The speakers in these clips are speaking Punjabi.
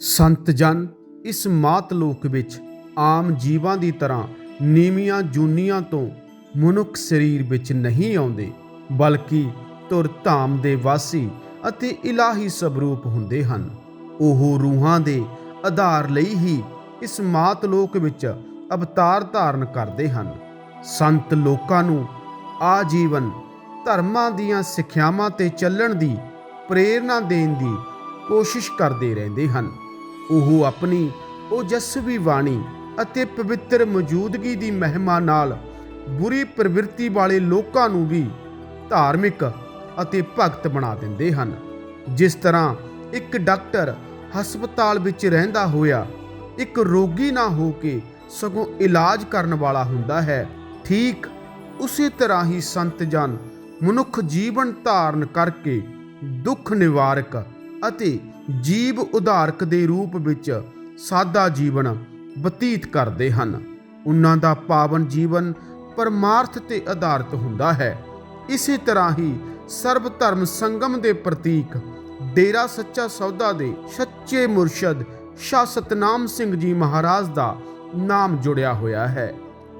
ਸੰਤ ਜਨ, ਇਸ ਮਾਤ ਲੋਕ ਵਿੱਚ ਆਮ ਜੀਵਾਂ ਦੀ ਤਰ੍ਹਾਂ ਨੀਵੀਆਂ ਜੂਨੀਆਂ ਤੋਂ ਮਨੁੱਖ ਸਰੀਰ ਵਿੱਚ ਨਹੀਂ ਆਉਂਦੇ, ਬਲਕਿ ਧੁਰ ਧਾਮ ਦੇ ਵਾਸੀ ਅਤੇ ਇਲਾਹੀ ਸਵਰੂਪ ਹੁੰਦੇ ਹਨ। ਉਹ ਰੂਹਾਂ ਦੇ ਆਧਾਰ ਲਈ ਹੀ ਇਸ ਮਾਤ ਲੋਕ ਵਿੱਚ ਅਵਤਾਰ ਧਾਰਨ ਕਰਦੇ ਹਨ। ਸੰਤ ਲੋਕਾਂ ਨੂੰ ਆਜੀਵਨ ਧਰਮਾਂ ਦੀਆਂ ਸਿੱਖਿਆਵਾਂ ਤੇ ਚੱਲਣ ਦੀ ਪ੍ਰੇਰਣਾ ਦੇਣ ਦੀ ਕੋਸ਼ਿਸ਼ ਕਰਦੇ ਰਹਿੰਦੇ ਹਨ। ਉਹ ਆਪਣੀ ਓਜਸਵੀ ਬਾਣੀ ਅਤੇ ਪਵਿੱਤਰ ਮੌਜੂਦਗੀ ਦੀ ਮਹਿਮਾ ਨਾਲ ਬੁਰੀ ਪ੍ਰਵਿਰਤੀ ਵਾਲੇ ਲੋਕਾਂ ਨੂੰ ਵੀ ਧਾਰਮਿਕ ਅਤੇ ਭਗਤ ਬਣਾ ਦਿੰਦੇ ਹਨ। ਜਿਸ ਤਰ੍ਹਾਂ ਇੱਕ ਡਾਕਟਰ ਹਸਪਤਾਲ ਵਿੱਚ ਰਹਿੰਦਾ ਹੋਇਆ, ਇੱਕ ਰੋਗੀ ਨਾ ਹੋ ਕੇ ਸਗੋਂ ਇਲਾਜ ਕਰਨ ਵਾਲਾ ਹੁੰਦਾ ਹੈ, ਠੀਕ ਉਸੇ ਤਰ੍ਹਾਂ ਹੀ ਸੰਤ ਜਨ ਮਨੁੱਖ ਜੀਵਨ ਧਾਰਨ ਕਰਕੇ ਦੁੱਖ ਨਿਵਾਰਕ ਅਤੇ ਜੀਵ ਉਧਾਰਕ ਦੇ ਰੂਪ ਵਿੱਚ ਸਾਦਾ ਜੀਵਨ ਬਤੀਤ ਕਰਦੇ ਹਨ। ਉਹਨਾਂ ਦਾ ਪਾਵਨ ਜੀਵਨ ਪਰਮਾਰਥ ਤੇ ਆਧਾਰਿਤ ਹੁੰਦਾ ਹੈ। ਇਸੇ ਤਰ੍ਹਾਂ ਹੀ ਸਰਬ ਧਰਮ ਸੰਗਮ ਦੇ ਪ੍ਰਤੀਕ ਡੇਰਾ ਸੱਚਾ ਸੌਦਾ ਦੇ ਸੱਚੇ ਮੁਰਸ਼ਦ ਸ਼ਾਹ ਸਤਨਾਮ ਸਿੰਘ ਜੀ ਮਹਾਰਾਜ ਦਾ ਨਾਮ ਜੁੜਿਆ ਹੋਇਆ ਹੈ।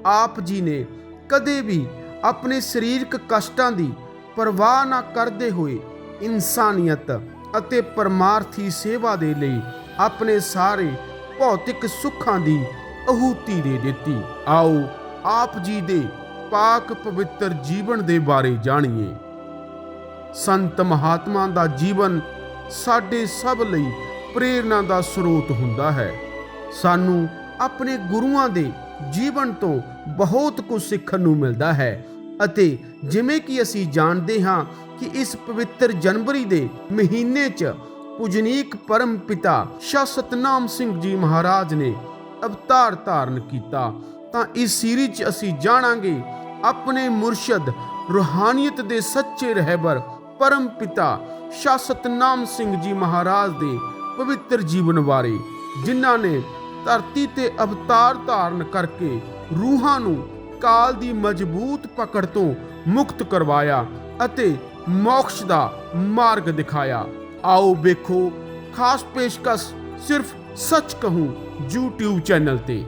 ਆਪ ਜੀ ਨੇ ਕਦੇ ਵੀ ਆਪਣੇ ਸਰੀਰਕ ਕਸ਼ਟਾਂ ਦੀ ਪਰਵਾਹ ਨਾ ਕਰਦੇ ਹੋਏ ਇਨਸਾਨੀਅਤ ਅਤੇ ਪਰਮਾਰਥੀ ਸੇਵਾ ਦੇ ਲਈ ਆਪਣੇ ਸਾਰੇ ਭੌਤਿਕ ਸੁੱਖਾਂ ਦੀ ਅਹੂਤੀ ਦੇ ਦਿੱਤੀ। ਆਓ ਆਪ ਜੀ ਦੇ ਪਾਕ ਪਵਿੱਤਰ ਜੀਵਨ ਦੇ ਬਾਰੇ ਜਾਣੀਏ। ਸੰਤ ਮਹਾਤਮਾ ਦਾ ਜੀਵਨ ਸਾਡੇ ਸਭ ਲਈ ਪ੍ਰੇਰਣਾ ਦਾ ਸਰੋਤ ਹੁੰਦਾ ਹੈ। ਸਾਨੂੰ ਆਪਣੇ ਗੁਰੂਆਂ ਦੇ ਜੀਵਨ ਤੋਂ ਬਹੁਤ ਕੁਝ ਸਿੱਖਣ ਨੂੰ ਮਿਲਦਾ ਹੈ। ਅਤੇ ਜਿਵੇਂ ਕਿ ਅਸੀਂ ਜਾਣਦੇ ਹਾਂ ਕਿ ਇਸ ਪਵਿੱਤਰ ਜਨਵਰੀ ਦੇ ਮਹੀਨੇ 'ਚ ਪੂਜਨੀਕ ਪਰਮ ਪਿਤਾ ਸ਼ਾਹ ਸਤਨਾਮ ਸਿੰਘ ਜੀ ਮਹਾਰਾਜ ਨੇ ਅਵਤਾਰ ਧਾਰਨ ਕੀਤਾ। ਤਾਂ ਇਸ ਸੀਰੀਜ਼ 'ਚ ਅਸੀਂ ਜਾਣਾਂਗੇ ਆਪਣੇ ਮੁਰਸ਼ਦ ਰੂਹਾਨੀਅਤ ਦੇ ਸੱਚੇ ਰਹਿਬਰ ਪਰਮ ਪਿਤਾ ਸ਼ਾ ਸਤਨਾਮ ਸਿੰਘ ਜੀ ਮਹਾਰਾਜ ਦੇ ਪਵਿੱਤਰ ਜੀਵਨ ਬਾਰੇ, ਜਿਨ੍ਹਾਂ ਨੇ ਧਰਤੀ ਤੇ ਅਵਤਾਰ ਧਾਰਨ ਕਰਕੇ ਰੂਹਾਂ ਨੂੰ ਕਾਲ ਦੀ ਮਜ਼ਬੂਤ ਪਕੜ ਤੋਂ ਮੁਕਤ ਕਰਵਾਇਆ ਅਤੇ ਮੋਕਸ਼ ਦਾ ਮਾਰਗ ਦਿਖਾਇਆ। ਆਓ ਵੇਖੋ, ਖਾਸ ਪੇਸ਼ਕਸ਼ ਸਿਰਫ ਸੱਚ ਕਹੂੰ YouTube ਚੈਨਲ ਤੇ।